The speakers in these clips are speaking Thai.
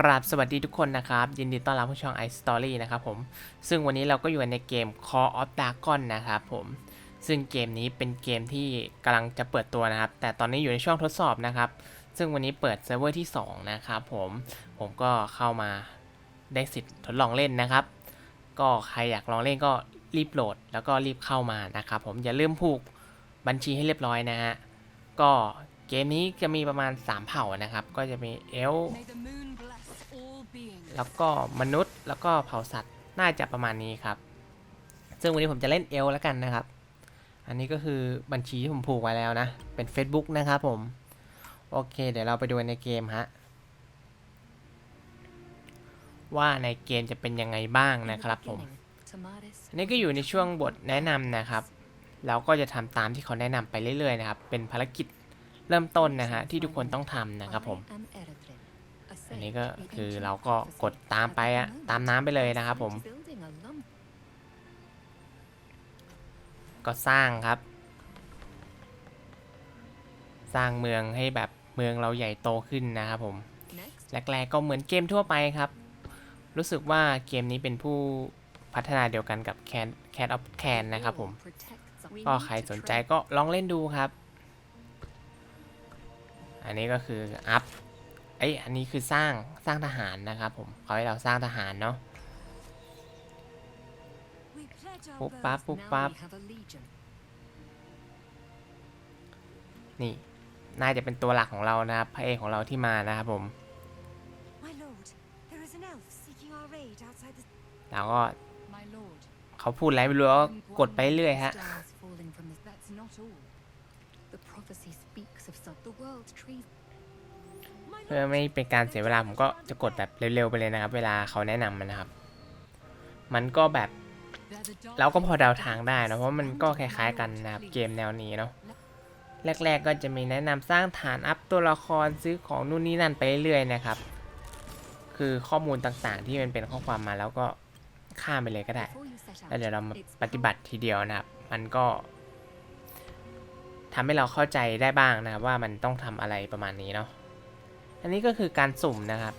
กราบสวัสดีทุกคนนะครับ ยินดีต้อนรับผู้ช่อง iStory นะครับผม ซึ่งวันนี้เราก็อยู่ในเกม Call of Dragon นะครับผม ซึ่งเกมนี้เป็นเกมที่กำลังจะเปิดตัวนะครับ แต่ตอนนี้อยู่ในช่วงทดสอบนะครับ ซึ่งวันนี้เปิดเซิร์ฟเวอร์ที่ 2 นะครับผม ผมก็เข้ามาได้สิทธิ์ทดลองเล่นนะครับ ก็ใครอยากลองเล่นก็รีบโหลด แล้วก็รีบเข้ามานะครับผม อย่าลืมผูกบัญชีให้เรียบร้อยนะฮะ ก็เกมนี้จะมีประมาณ 3 เผ่านะครับ ก็จะมีเอล แล้วก็มนุษย์ แล้วก็เผ่าสัตว์ น่าจะประมาณนี้ครับ ซึ่งวันนี้ผมจะเล่นเอลแล้วกันนะครับ อันนี้ก็คือบัญชีที่ผมผูกไว้แล้วนะ เป็น Facebook นะครับผม โอเค เดี๋ยวเราไปดูในเกมฮะ ว่าในเกมจะเป็นยังไงบ้างนะครับผม อันนี้ก็อยู่ในช่วงบทแนะนำนะครับเราก็จะทำตามที่เขาแนะนำไปเรื่อยๆนะครับ เป็นภารกิจเริ่มต้นนะฮะที่ทุกคนต้องทำนะครับผม อันนี้ก็คือเราก็กดตามไปอะตามน้ำไปเลยนะครับผม ก็สร้างครับ สร้างเมืองให้แบบเมืองเราใหญ่โตขึ้นนะครับผมแรกๆก็เหมือนเกมทั่วไปครับ รู้สึกว่าเกมนี้เป็นผู้พัฒนาเดียวกันกับ Cat Cat of Can นะครับผม ก็ใครสนใจก็ลองเล่นดูครับ อันนี้ก็คืออัพ ไอยอันนี้คือสร้างสร้างทหารนะครับผมเขาให้เราสร้างทหารเนาะปุ๊บปั๊บปุ๊บปั๊บนี่น่าจะเป็นตัวหลักของเรานะครับพระเอกของเราที่มานะครับผม My lord, there is an elf seeking our aid outside the เราก็เขาพูดอะไรไม่รู้ก็กดไปเรื่อยฮะ The prophecy speaks of. The world trees. เพื่อไม่เป็นการเสียเวลาผมก็จะกดแบบเร็วๆไปเลยนะครับ เวลาเขาแนะนำมันนะครับ มันก็แบบเราก็พอเดาทางได้นะเพราะมันก็คล้ายๆกันนะครับเกมแนวนี้เนาะแรกๆก็จะมีแนะนำสร้างฐานอัพตัวละครซื้อของนู่นนี่นั่นไปเรื่อยๆนะครับ คือข้อมูลต่างๆ ที่มันเป็นข้อความมาแล้วก็ข้ามไปเลยก็ได้ แล้วเดี๋ยวเรามาปฏิบัติทีเดียวนะครับ มันก็ทำให้เราเข้าใจได้บ้างนะครับว่ามันต้องทำอะไรประมาณนี้เนาะ อันนี้ก็คือการสุ่มนะครับ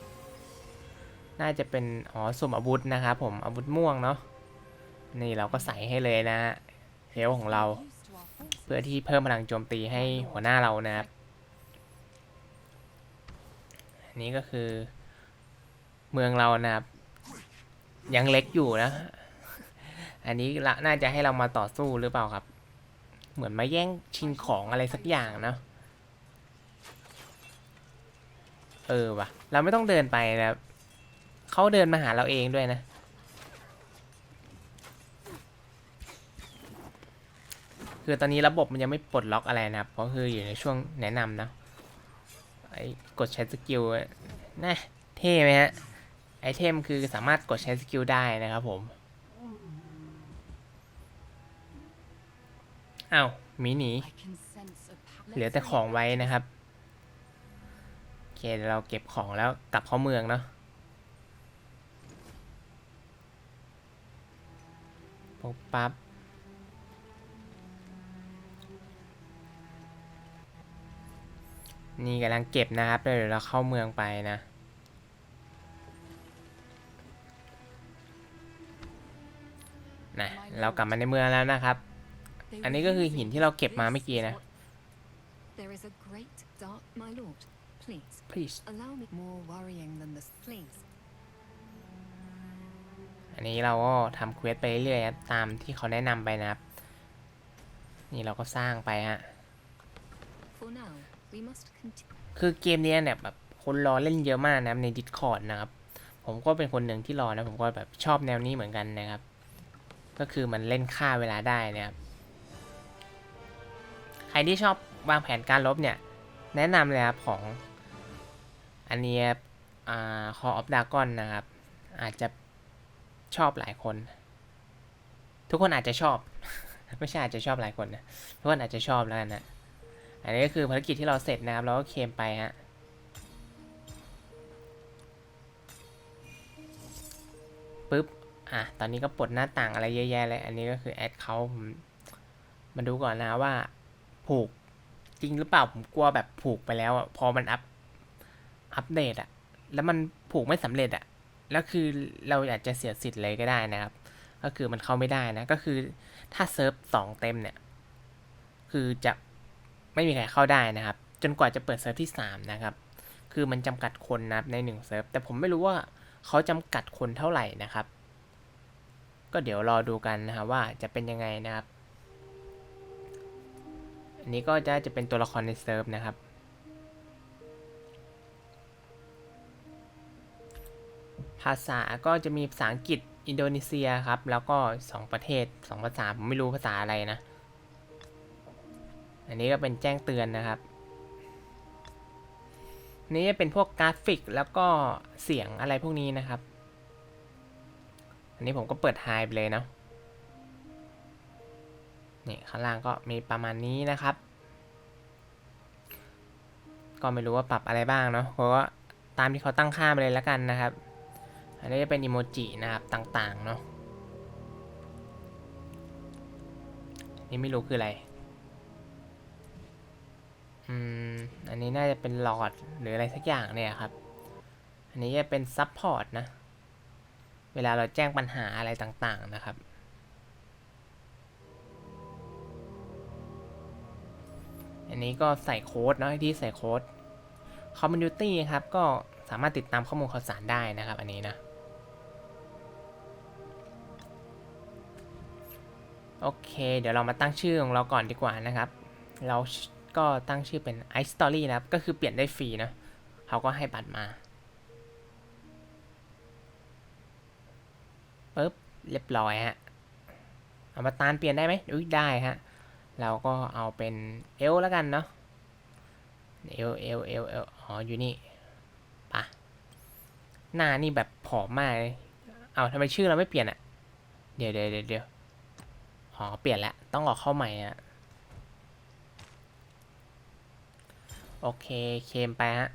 น่าจะเป็นอ๋อสุ่มอาวุธนะครับผมอาวุธม่วงเนาะนี่เราก็ใส่ให้เลยนะฮะเฮลของเรา เพื่อที่เพิ่มพลังโจมตีให้หัวหน้าเรานะครับอันนี้ก็คือ เมืองเรานะครับ ยังเล็กอยู่นะ อันนี้ละน่าจะให้เรามาต่อสู้หรือเปล่าครับ เหมือนมาแย่งชิงของอะไรสักอย่างเนาะ เออว่ะ เราไม่ต้องเดินไปนะเขาเดินมาหาเราเองด้วยนะ คือตอนนี้ระบบมันยังไม่ปลดล็อกอะไรนะครับ เพราะคืออยู่ในช่วงแนะนำนะไอ้กดใช้สกิลน่ะเท่ไหมฮะ ไอเทมคือสามารถกดใช้สกิลได้นะครับผมอ้าวมีหนี เหลือแต่ของไว้นะครับ เคเดี๋ยวเราเก็บของแล้วกลับเข้าเมืองเนาะปุ๊บปั๊บนี่กำลังเก็บนะครับ เดี๋ยวเราเข้าเมืองไปนะ นะ เรากลับมาในเมืองแล้วนะครับ อันนี้ก็คือหินที่เราเก็บมาเมื่อกี้นะ Please. อันนี้เราก็ทำเควสไปเรื่อยๆครับตามที่เขาแนะนำไปนะครับ นี่เราก็สร้างไปฮะ For now, we must continue. คือเกมเนี้ยเนี่ยแบบคนรอเล่นเยอะมากนะครับใน Discord นะครับ ผมก็เป็นคนหนึ่งที่รอนะ ผมก็แบบชอบแนวนี้เหมือนกันนะครับ ก็คือมันเล่นฆ่าเวลาได้นะครับ ใครที่ชอบวางแผนการลบเนี่ย แนะนำเลยครับของ อันนี้ครับอ่า Call of Dragon นะครับ อาจจะชอบหลายคน ทุกคนอาจจะชอบ ไม่ใช่อาจจะชอบหลายคนนะ ทุกคนอาจจะชอบแล้วกันนะ อันนี้ก็คือภารกิจที่เราเสร็จนะครับ เราก็เคมไปฮะปึ๊บ อะ ตอนนี้ก็ปลดหน้าต่างอะไรเยอะแยะเลย อันนี้ก็คือแอดเขาผมมาดูก่อนนะว่า ผูกจริงหรือเปล่า ผมกลัวแบบผูกไปแล้วอะพอมันอัพ อัปเดตอะแล้วมันผูกไม่สำเร็จอะแล้วคือเราอยากจะเสียสิทธิ์เลยก็ได้นะครับ ก็คือมันเข้าไม่ได้นะ ก็คือถ้าเซิร์ฟสองเต็มเนี่ย คือจะไม่มีใครเข้าได้นะครับ จนกว่าจะเปิดเซิร์ฟที่สามนะครับ คือมันจำกัดคนนะครับในหนึ่งเซิร์ฟ แต่ผมไม่รู้ว่าเขาจำกัดคนเท่าไหร่นะครับ ก็เดี๋ยวรอดูกันนะครับว่าจะเป็นยังไงนะครับ อันนี้ก็จะจะเป็นตัวละครในเซิร์ฟนะครับาษาก็จะมีภาษาอังกฤษอินโดนีเซียครับ แล้วก็ 2 ประเทศ 2 ภาษา ผมไม่รู้ภาษาอะไรนะ อันนี้ก็เป็นแจ้งเตือนนะครับ นี่จะเป็นพวกกราฟิกแล้วก็เสียงอะไรพวกนี้นะครับ อันนี้ผมก็เปิดไฮไปเลยเนาะนี่ข้างล่างก็มีประมาณนี้นะครับ ก็ไม่รู้ว่าปรับอะไรบ้างเนาะเพราะว่าตามที่เขาตั้งค่าไปเลยแล้วกันนะครับ อันนี้จะเป็นอิโมจินะครับต่างๆเนาะนี่ไม่รู้คืออะไร อืม อันนี้น่าจะเป็นหลอดหรืออะไรสักอย่างเนี่ยครับ อันนี้จะเป็นซับพอร์ตนะ เวลาเราแจ้งปัญหาอะไรต่างๆนะครับ อันนี้ก็ใส่โค้ดเนาะที่ใส่โค้ด Community ครับ ก็สามารถติดตามข้อมูลข่าวสารได้นะครับ อันนี้นะ โอเค เดี๋ยวเรามาตั้งชื่อของเราก่อนดีกว่านะครับ เราก็ตั้งชื่อเป็น Ice Story นะครับ ก็คือเปลี่ยนได้ฟรีนะเขาก็ให้บัตรมาปึ๊บเรียบร้อยฮะเอามาตานเปลี่ยนได้ไหมอุ้ยได้ฮะ เราก็เอาเป็นเอลแล้วกันเนาะ เอลเอลเอลเอลอ๋อ อยู่นี่ปะหน้านี่แบบผอมมากเลยเอาทำไมชื่อเราไม่เปลี่ยนอะเดี๋ยวเดี๋ยวเดี๋ยวเดี๋ยว อ๋อ เปลี่ยนแล้ว ต้องออกเข้าใหม่อะโอเค เคมไปฮะ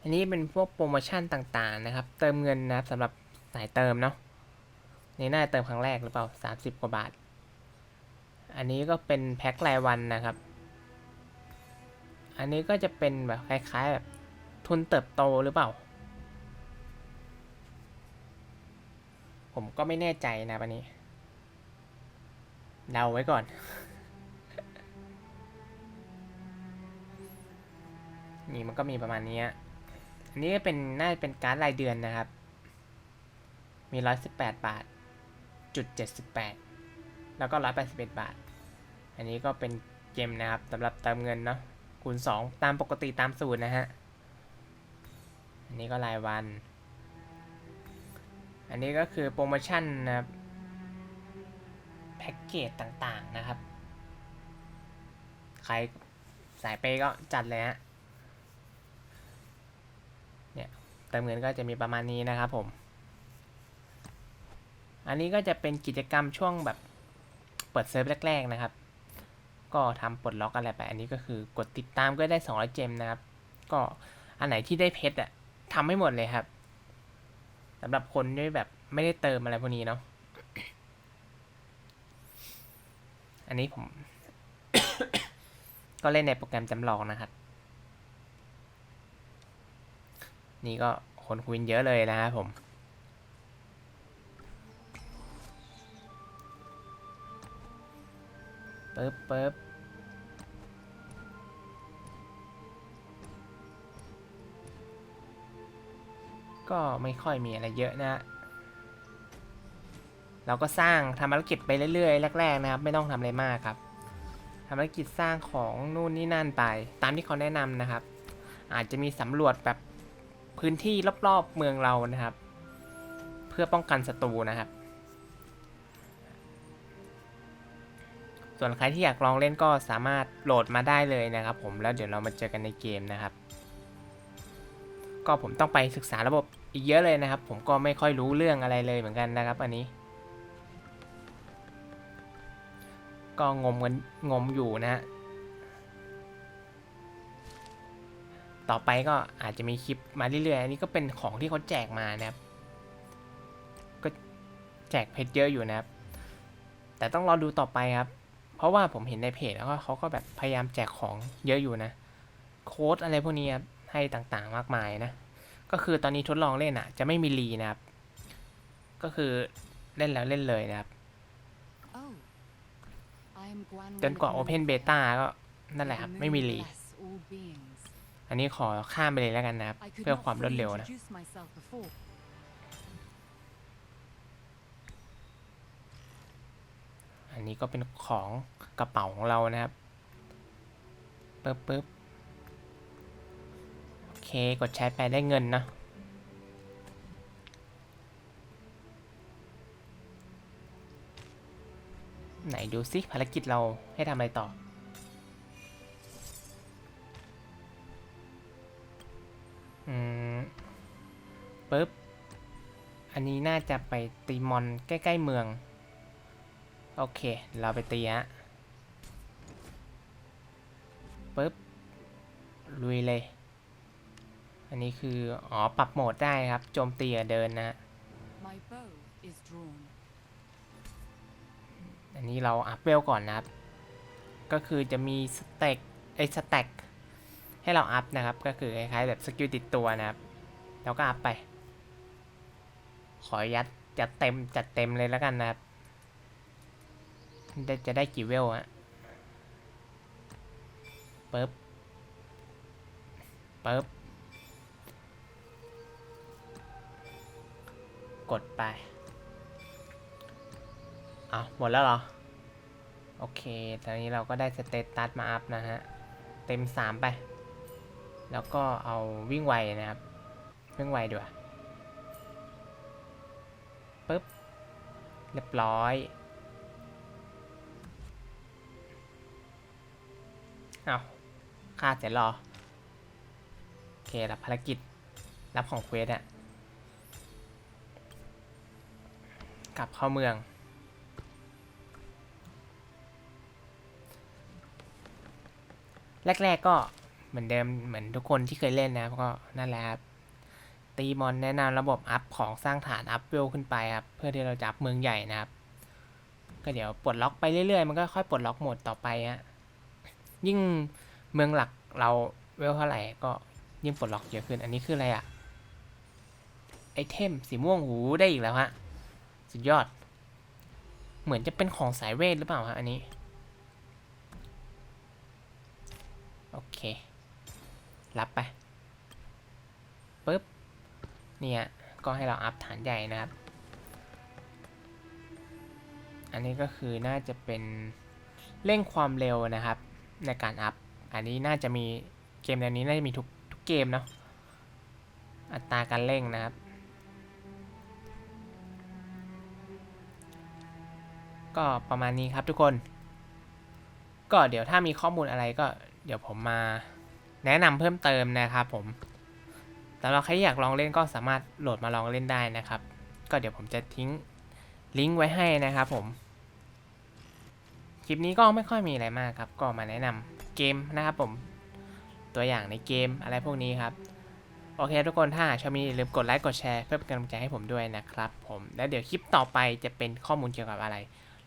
อันนี้เป็นพวกโปรโมชั่นต่างๆนะครับ เติมเงินนะครับสำหรับสายเติมเนาะนี่น่าจะเติมครั้งแรกหรือเปล่า 30 กว่าบาท อันนี้ก็เป็นแพ็ครายวันนะครับ อันนี้ก็จะเป็นแบบคล้ายๆแบบทุนเติบโตหรือเปล่า ผมก็ไม่แน่ใจนะวันนี้เดาไว้ก่อน นี่มันก็มีประมาณนี้อันนี้ก็เป็นน่าจะเป็นการ์ดรายเดือนนะครับ มี 118 บาทจุด78 แล้วก็ 181 บาท อันนี้ก็เป็นเกมนะครับสำหรับเติมเงินเนาะคูณ 2 ตามปกติตามสูตรนะฮะ อันนี้ก็รายวัน อันนี้ก็คือโปรโมชั่นนะครับแพ็กเกจต่างๆนะครับ ใครสายเปย์ก็จัดเลยฮะเนี่ยเติมเงินก็จะมีประมาณนี้นะครับผม อันนี้ก็จะเป็นกิจกรรมช่วงแบบเปิดเซิร์ฟแรก ๆ นะครับ ก็ทำปลดล็อกอะไรไป อันนี้ก็คือกดติดตามก็ได้200เจมนะครับ ก็อันไหนที่ได้เพชรอะทำให้หมดเลยครับ สำหรับคนที่แบบไม่ได้เติมอะไรพวกนี้เนาะ อันนี้ผม ก็เล่นในโปรแกรมจำลองนะครับ นี่ก็คนคุยเยอะเลยนะครับผมปึ๊บปึ๊บ ก็ไม่ค่อยมีอะไรเยอะนะ เราก็สร้างทำภารกิจไปเรื่อยๆแรกๆนะครับ ไม่ต้องทำอะไรมากครับทำภารกิจสร้างของนู่นนี่นั่นไป ตามที่เขาแนะนำนะครับ อาจจะมีสำรวจแบบพื้นที่รอบๆเมืองเรานะครับ เพื่อป้องกันศัตรูนะครับ ส่วนใครที่อยากลองเล่นก็สามารถโหลดมาได้เลยนะครับ ผมแล้วเดี๋ยวเรามาเจอกันในเกมนะครับ ก็ผมต้องไปศึกษาระบบอีกเยอะเลยนะครับ ผมก็ไม่ค่อยรู้เรื่องอะไรเลยเหมือนกันนะครับ อันนี้ ก็งมกันงมอยู่นะฮะต่อไปก็อาจจะมีคลิปมาเรื่อยๆ อันนี้ก็เป็นของที่เขาแจกมานะครับ ก็แจกเพชรเยอะอยู่นะครับ แต่ต้องรอดูต่อไปครับ เพราะว่าผมเห็นในเพจแล้วก็เขาก็แบบพยายามแจกของเยอะอยู่นะ โค้ดอะไรพวกนี้ครับ ให้ต่างๆมากมายนะ ก็คือตอนนี้ทดลองเล่นอะ จะไม่มีรีนะครับ ก็คือเล่นแล้วเล่นเลยนะครับ จนกว่า Wen of Open North. Beta ก็นั่นแหละครับ ไม่มีรีอันนี้ขอข้ามไปเลยแล้วกันนะครับ เพื่อความรวดเร็วนะอันนี้ก็เป็นของกระเป๋าของเรานะครับปึ๊บปึ๊บ เค กดใช้ไปได้เงินนะ ไหนดูสิภารกิจเราให้ทำอะไรต่อ อืมปึ๊บ อันนี้น่าจะไปตีมอนใกล้ ๆ เมือง โอเค เราไปตีฮะปึ๊บลุยเลย อันนี้คือ อ๋อ ปรับโหมดได้ครับ โจมตีกับเดินนะฮะ My bow is drawn. อันนี้เราอัพเวลก่อนนะครับ ก็คือจะมีสเต็กไอ้สแต็กให้เราอัพนะครับ ก็คือคล้ายๆแบบสกิลติดตัวนะครับ แล้วก็อัพไป ขอยัดจัดเต็มจัดเต็มเลยแล้วกันนะครับได้จะได้กี่เวลฮะปึ๊บปึ๊บ กดไปเอาหมดแล้วเหรอ โอเค ตอนนี้เราก็ได้สเตตัสมาอัพนะฮะ เต็ม 3 ไป แล้วก็เอาวิ่งไวนะครับ วิ่งไวด้วยปึ๊บ เรียบร้อยเอาค่าเสร็จแล้วเหรอ โอเค รับภารกิจ รับของเควสอะ กลับเข้าเมือง แรกๆก็เหมือนเดิมเหมือนทุกคนที่เคยเล่นนะครับก็นั่นแหละครับตีมอนแนะนำระบบอัพของสร้างฐานอัพเวลขึ้นไปครับเพื่อที่เราจะอัพเมืองใหญ่นะครับ ก็เดี๋ยวปลดล็อกไปเรื่อยๆ มันก็ค่อยปลดล็อกโหมดต่อไปฮะยิ่งเมืองหลักเราเวลเท่าไหร่ก็ยิ่งปลดล็อกเยอะขึ้นอันนี้คืออะไรอะไอเทมสีม่วงหูได้อีกแล้วฮะ สุดยอด เหมือนจะเป็นของสายเวทหรือเปล่าฮะอันนี้ โอเค รับไปปึ๊บ เนี่ย ก็ให้เราอัพฐานใหญ่นะครับ อันนี้ก็คือน่าจะเป็นเร่งความเร็วนะครับ ในการอัพ อันนี้น่าจะมีเกมแนวนี้น่าจะมีทุกทุกเกมเนาะ อัตราการเร่งนะครับ ก็ประมาณนี้ครับทุกคน ก็เดี๋ยวถ้ามีข้อมูลอะไรก็เดี๋ยวผมมาแนะนำเพิ่มเติมนะครับผมแต่เราใครอยากลองเล่นก็สามารถโหลดมาลองเล่นได้นะครับ ก็เดี๋ยวผมจะทิ้งลิงก์ไว้ให้นะครับผม คลิปนี้ก็ไม่ค่อยมีอะไรมากครับ ก็มาแนะนำเกมนะครับผมตัวอย่างในเกมอะไรพวกนี้ครับ โอเคทุกคนถ้าชอบมีอย่าลืมกดไลค์กดแชร์เพื่อเป็นกำลังใจให้ผมด้วยนะครับผม แล้วเดี๋ยวคลิปต่อไปจะเป็นข้อมูลเกี่ยวกับอะไร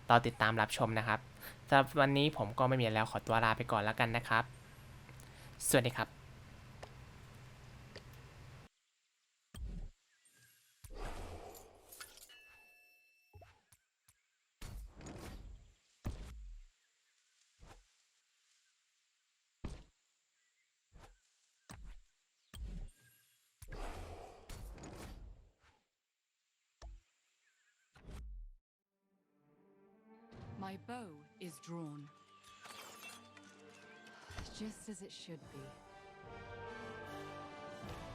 รอติดตามรับชมนะครับสำหรับวันนี้ผมก็ไม่มีแล้วขอตัวลาไปก่อนแล้วกันนะครับ สวัสดีครับ My bow is drawn. Just as it should be.